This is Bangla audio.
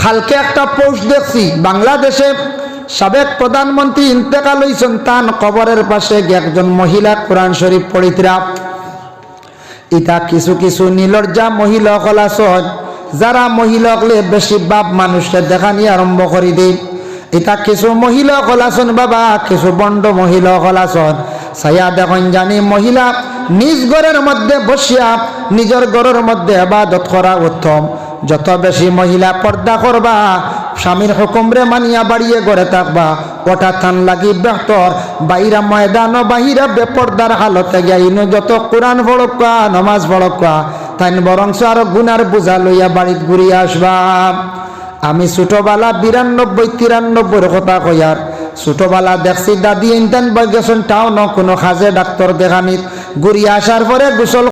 খালকে একটা পোস্ট দেখছি। বাংলাদেশে সাবেক প্রধানমন্ত্রী ইন্তেকাল হয়েছেন তান কবরের পাশে একজন মহিলা কোরআন শরীফ পরিত্রাপ ইতা কিছু কিছু নিলজ্জা মহিলা কলাসন যারা মহিলাকলে বেশি বাপ মানুষকে দেখা নিয়ে আরম্ভ করি দিই। ইতা কিছু মহিলা কলাসন বাবা, কিছু বন্ড মহিলা কলাসন সায়া দেখুন জানি মহিলা নিজ ঘরের মধ্যে বসিয়া নিজের ঘরের মধ্যে আবাদত করা উত্তম। যত বেশি মহিলা পর্দা করবা, স্বামীর হুকুমরে মানিয়া বাড়িয়ে গড়ে থাকবা, ওটা থান লাগি বেহতর। বাইরা ময়দান বাহিরা বেপর্দার হালতে গাইনো যত কোরআন পড়কা নমাজ পড়কা তাই বরংস আরও গুনার বোঝা লইয়া বাড়িত ঘুরিয়ে আসবা। আমি ছোটবেলা বিরানব্বই, তিরানব্বইয়ের কথা কইয়ার। ছোটবেলা দেখছি দাদি ইন্টান বাগেছন টাউন কোনো খাজে ডাক্তার দেখানিত। ঘুরিয়ে আসার পরে গোসল